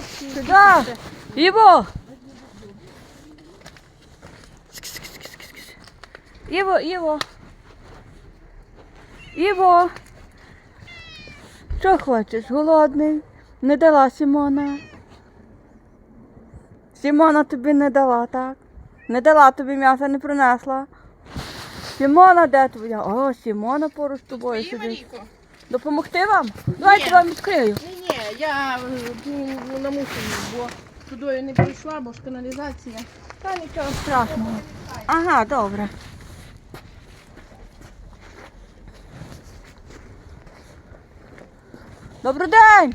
Сюди! Іво! Іво, Іво. Іво. Що хочеш? Голодний? Не дала Сімона. Сімона тобі не дала, так? Не дала тобі м'яса, не принесла. Сімона, де твоя? О, Сімона поруч з тобою сидить. Допомогти вам? Давайте вам відкрию. Я е, ну, на мусорі, бо туди не прийшла, бо ж каналізація. Та нічого страшного. Ага, добре. Добрий день!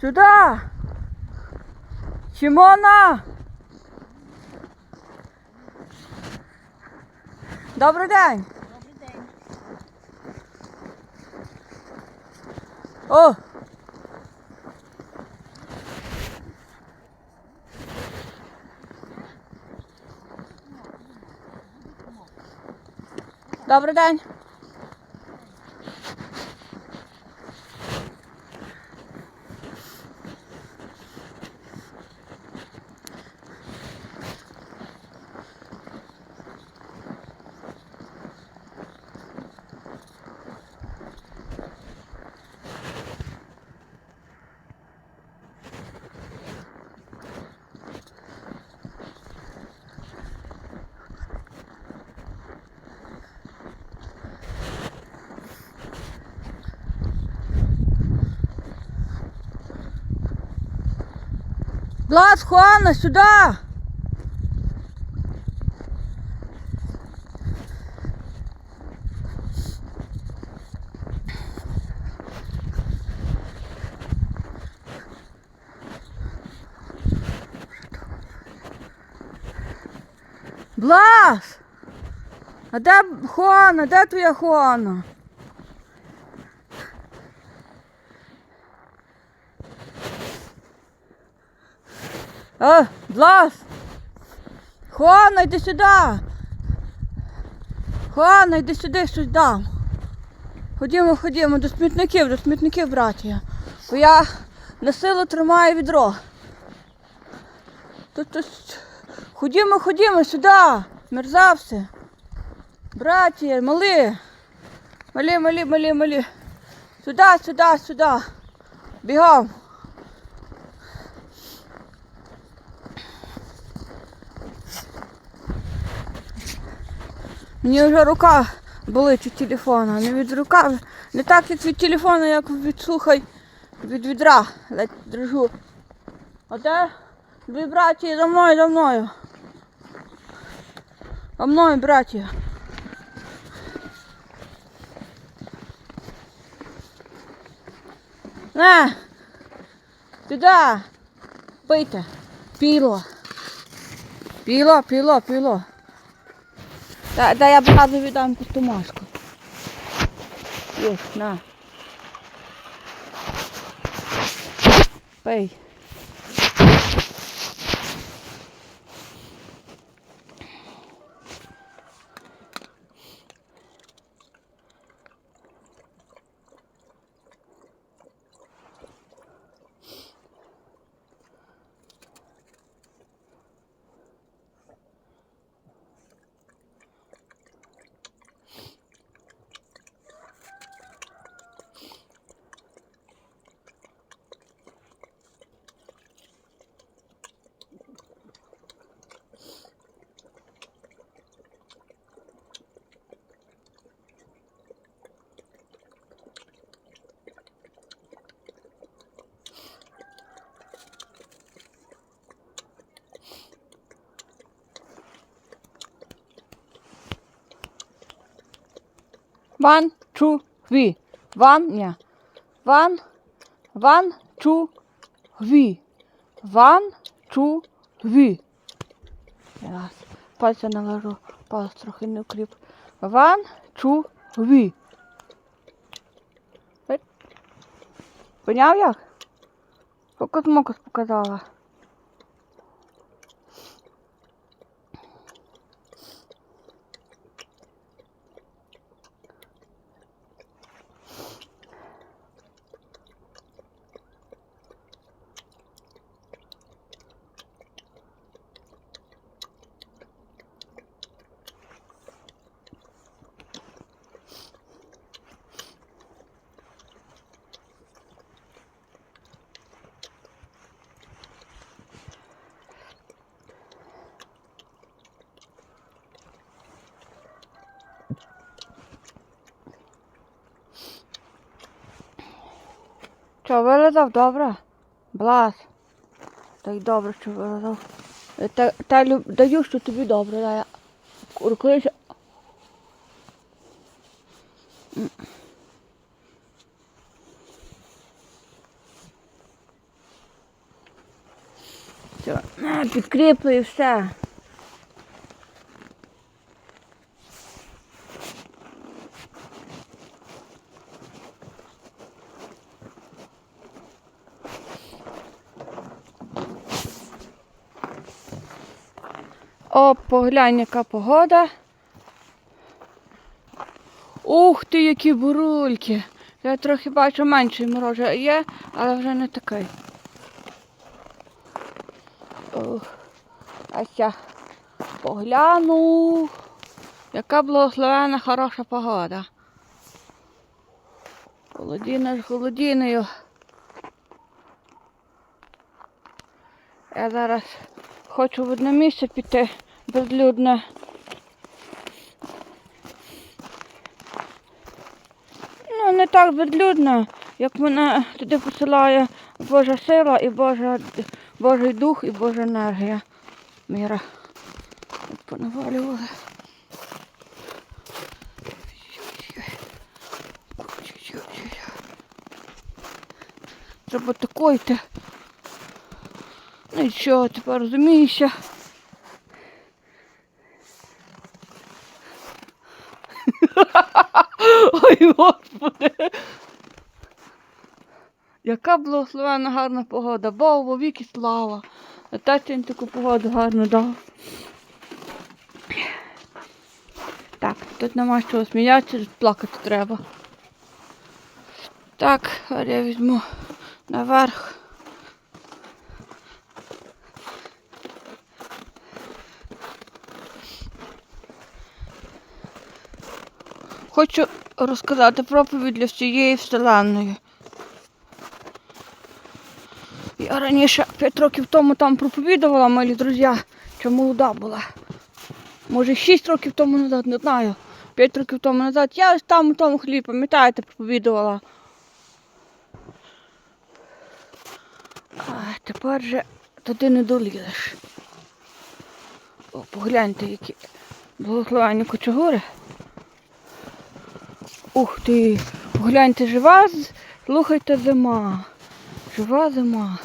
Сюда! Сімона! Добрий день! О! Добрий день. Влад, Хуана, сюда! Блас! А де Хуана? Де твоя Хуана? Е, Блас! Хуана, йди сюди! Хуана, йди сюди, щось дам. Ходімо, ходімо, до смітників, до смітників, братія. Бо я на силу тримаю відро. Тут, тут... Ходімо, ходімо сюди, мерзавці. Братія, мали. Малі, малі, малі, малі. Сюди, сюди, сюди. Бігом. Мені вже рука болить від телефона. Не від рука, не так як від телефона, як від слухай від відра. Ледь держу. А де дві браті за мною, за мною. За мною, браті. На! Сюди! Пийте! Піло! Піло, піло, піло. Да, да я бразу віддам пустомашку. Ось, на. Пей. One, two, three. Ні. One, one, two, three. One, two, three. Раз. Пальця наложу. Палець трохи не укріп. One, two, three. Поняв як? Фокус-мокус показала. Що, вилазав добре? Блас. Так добре, що вилазав. Е, Та, та люб, даю, що тобі добре, дай. Куркуєш. Все, на, підкріплю і все. О, поглянь, яка погода. Ух ти, які бурульки. Я трохи бачу менший мороже є, але вже не такий. Ух. Ася погляну. Яка благословена хороша погода. Холодіна ж холодіною. Я зараз хочу в одне місце піти безлюдне. Ну, не так безлюдно, як мене туди посилає Божа сила і Божа, Божий дух і Божа енергія. Міра. Понавалювали. Треба такойти. Ну і що, тепер розумієшся? Господи. Яка благословена гарна погода. Богу во віки слава. Він таку погоду гарно дав. Так, тут нема що сміятися, тут плакати треба. Так, а я візьму наверх. Хочу розказати проповідь для всієї вселенної. Я раніше 5 років тому там проповідувала, мої друзі, що молода була. Може 6 років тому назад, не знаю. 5 років тому назад я ось там у тому хліб, пам'ятаєте, проповідувала. А тепер же туди не долізеш. О, погляньте, які благословенні кочегури. Ух ти! Погляньте, жива, слухайте зима. Жива зима.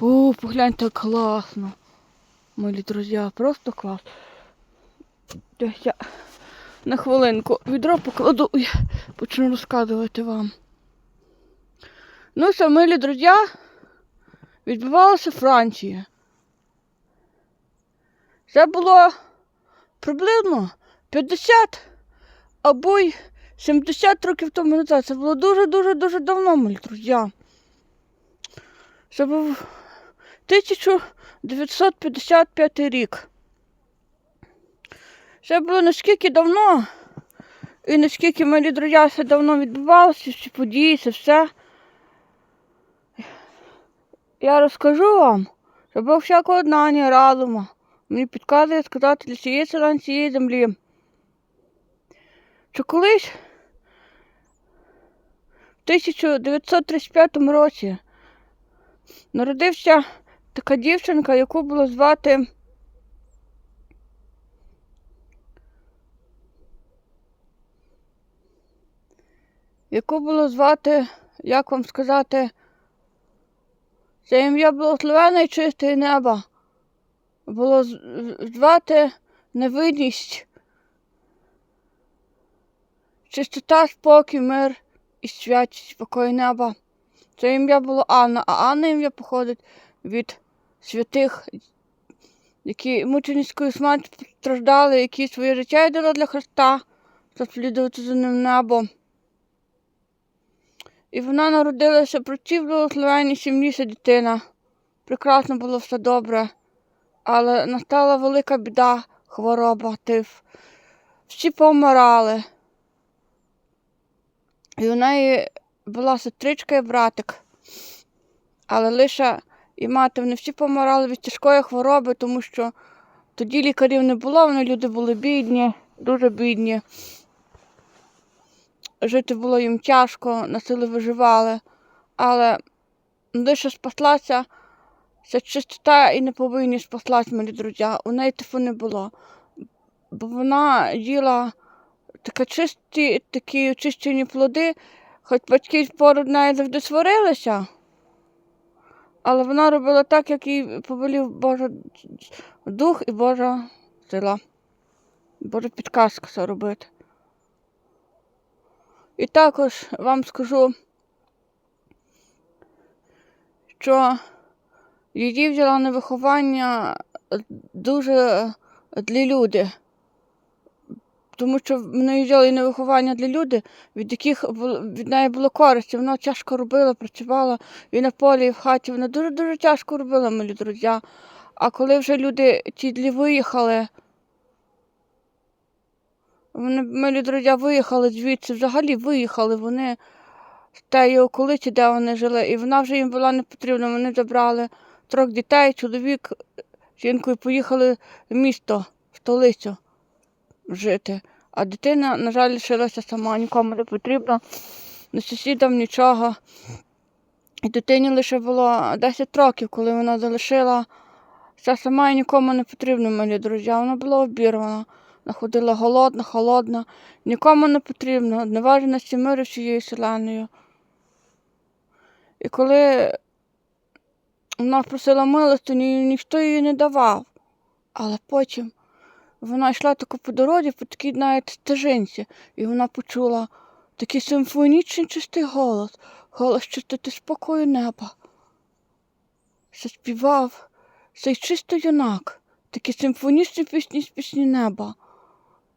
О, погляньте, класно. Мої друзі, просто клас. Я на хвилинку відро покладу і почну розказувати вам. Ну що, милі друзі, відбувалося Франція. Це було приблизно 50 або й 70 років тому назад. Це було дуже-дуже-дуже давно, мої друзі. Це був 1955 рік. Це було наскільки давно, і наскільки мої друзі все давно відбувалося, всі події, це все. Я розкажу вам, що без всякого знання, разума. Мені підказує сказати для цієї селен, цієї землі. Що колись 1935 році народився така дівчинка, яку було звати яку було звати, як вам сказати, це ім'я благословене і чисте неба. Було звати невидність, чистота, спокій, мир і святість, спокій неба. Це ім'я було Анна, а Анна ім'я походить від святих, які мученицькою смертю страждали, які своє життя віддали для Христа, щоб слідувати за ним небо. І вона народилася при цій благословенній сім'ї дитина. Прекрасно було все добре. Але настала велика біда, хвороба, тиф. Всі помирали. І у неї була сестричка і братик. Але лише і мати вони всі помирали від тяжкої хвороби, тому що тоді лікарів не було, вони люди були бідні, дуже бідні. Жити було їм тяжко, на сили виживали. але лише спаслася ця чистота і не повинні спаслась, мої друзі. У неї тифу не було. Бо вона їла таке чисті, такі очищені плоди, хоч батьки поруч неї завжди сварилися, але вона робила так, як їй повелів Божий дух і Божа сила. Божа підказка це робити. І також вам скажу, що її взяла на виховання дуже для люди. Тому що її взяли на виховання для люди, від яких від неї було користі. Вона тяжко робила, працювала і на полі, і в хаті. Вона дуже-дуже тяжко робила, мої друзі. А коли вже люди ті длі виїхали, вони, мої друзі, виїхали звідси, взагалі виїхали вони з тієї околиці, де вони жили, і вона вже їм була не потрібна. Вони забрали трьох дітей, чоловік з жінкою поїхали в місто, в столицю жити. А дитина, на жаль, лишилася сама, нікому не потрібна, не сусідам нічого. І дитині лише було 10 років, коли вона залишила все сама і нікому не потрібно, мої друзі. Вона була обірвана. Вона ходила голодна, холодна, нікому не потрібно, неважності миру всією селеною. І коли вона просила милостині, ніхто її не давав. Але потім вона йшла тако по дорозі, по такій навіть стежинці, і вона почула такий симфонічний чистий голос, голос чистоти спокою неба. Заспівав цей чистий юнак, такі симфонічні пісні з пісні неба.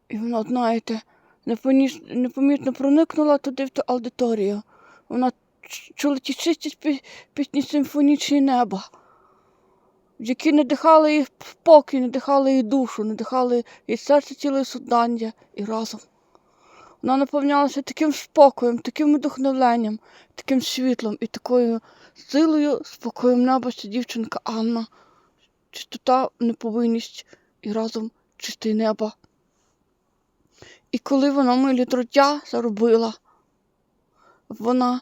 І вона, знаєте, непомітно проникнула туди в ту аудиторію. Вона чула ті чисті пісні симфонічні неба, які надихали її спокій, надихали її душу, надихали її серце ціле суддання і разом. Вона наповнялася таким спокоєм, таким вдохновленням, таким світлом і такою силою, спокоєм неба ця дівчинка Анна. Чистота, неповинність і разом чисте небо. І коли вона милі друзя заробила, вона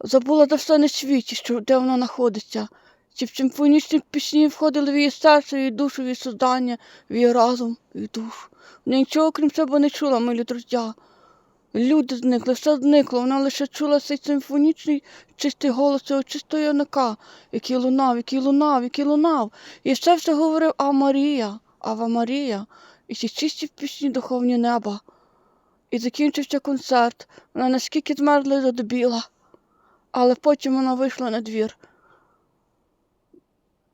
забула за все на світі, що де вона знаходиться. Ці симфонічні пісні входили в її серце, її душу, в її создання, в її разум, в її душу. Вона нічого, крім себе, не чула, милі друзі. Люди зникли, все зникло. Вона лише чула цей симфонічний чистий голос цього чистого юнака, який лунав, який лунав, який лунав. І ще все говорив А Марія, Ава Марія, і ці чисті пісні духовні неба. І закінчився концерт. Вона наскільки змерзла і задобіла. Але потім вона вийшла на двір.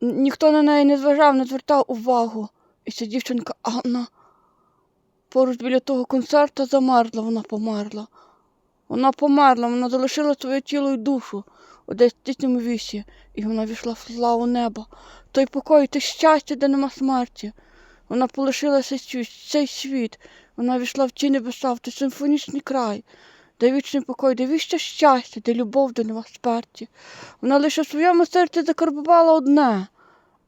Ніхто на неї не зважав, не звертав увагу. І ця дівчинка Анна поруч біля того концерту замерзла, вона померла. Вона померла, вона залишила своє тіло і душу у десятитньому вісі, і вона війшла в славу неба. Той покой, те щастя, де нема смерті. Вона полишила цей світ, цей світ. Вона війшла в ті небеса, в той симфонічний край, де вічний покой, де віще щастя, де любов, де нема смерті. Вона лише в своєму серці закарбувала одне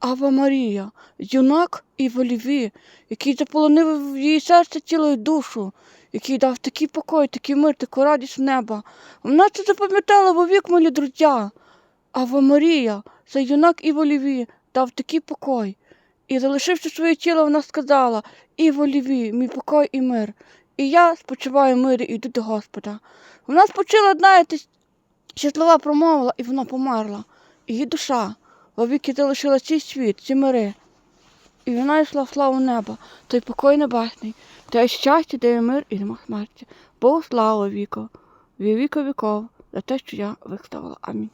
Ава Марія, юнак і воліві, який заполонив в її серце тіло і душу, який дав такий покой, такий мир, таку радість в неба. Вона це запам'ятала во вік мої друзя. Ава Марія, цей юнак і воліві, дав такий покой. І, залишивши своє тіло, вона сказала і воліві, мій покой і мир. І я спочиваю в мирі і йду до Господа. Вона спочила, знаєте, щаслива промовила, і вона померла. Її душа вовіки залишила цей світ, ці мири. І вона йшла в славу неба, той покой небесний, те щастя, де є мир і нема смерті. Богу слава віку, віку віков, за те, що я виставила. Амінь.